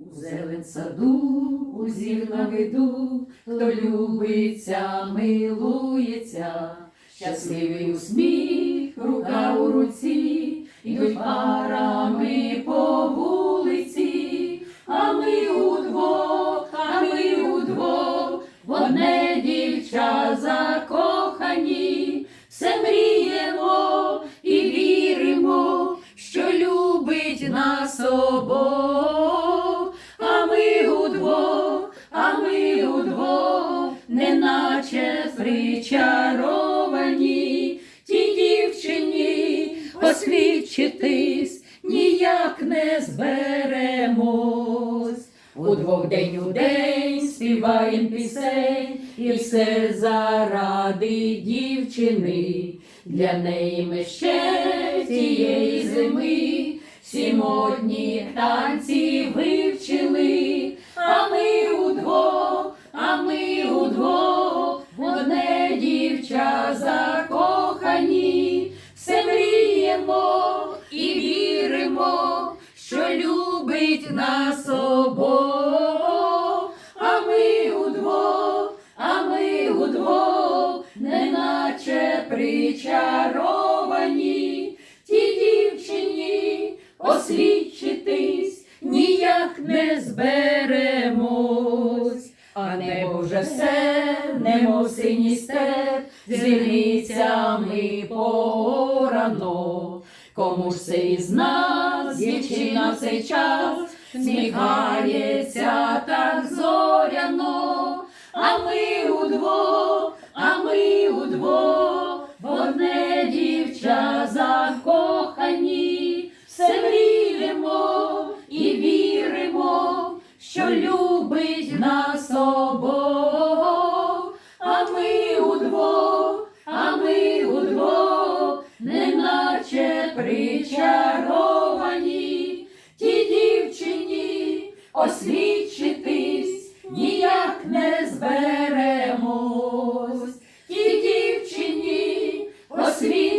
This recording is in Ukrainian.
У зелен саду, у зір на виду, хто любиться, милується, щасливий усміх, рука у руці, ідуть парами по вулиці, а ми удвох, а ми удвох, в одне дівча закохані, все мріємо і віримо, що любить нас обох, а ми удвох, неначе причаровані, ті дівчині освідчитись ніяк не зберемось. Удвох день у день співаєм пісень, і все заради дівчини. Для неї ми ще тієї зими всі модні танці вивчили, що любить нас обох, а ми удвох, а ми удвох, неначе причаровані, ті дівчині освідчитись ніяк не зберемось. А небо вже все, немов синій степ, звільницями порано. Кому ж це із нас, дівчина в цей час, сміхається так зоряно, а ми удвох, а ми удвох, в одне дівча закохані, все мріємо і віримо, що любить нас причаровані ті дівчині освічитись ніяк не зберемось, ті дівчині освічитись.